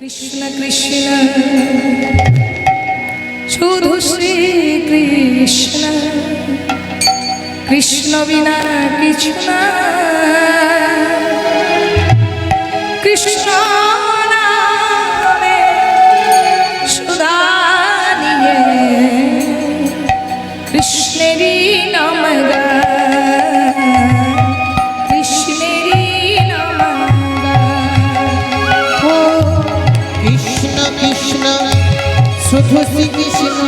কৃষ্ণ কৃষ্ণ। শুধু শ্রী কৃষ্ণ। কৃষ্ণ বিনা কিছু কৃষ্ণ শুধু শ্রীকৃষ্ণ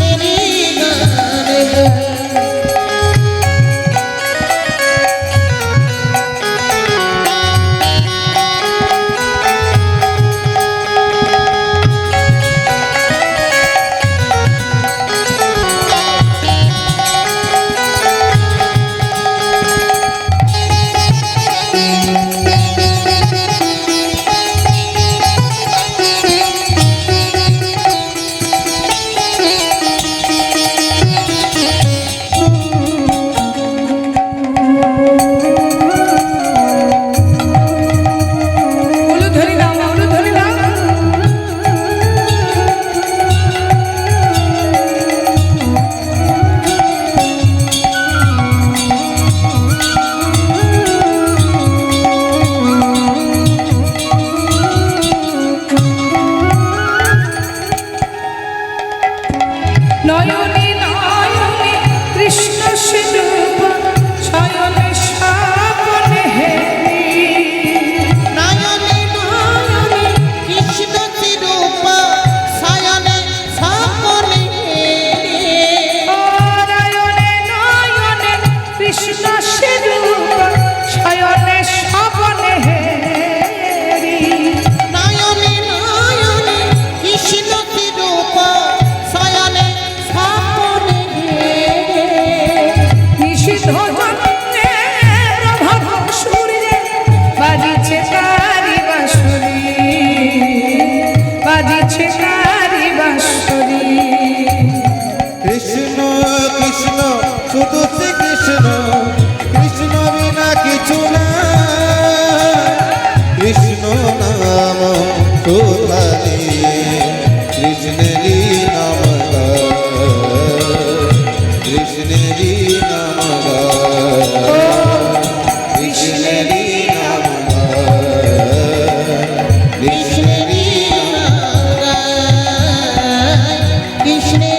নয়নী নয়নী কৃষ্ণ সেবা শয়নে Krishna.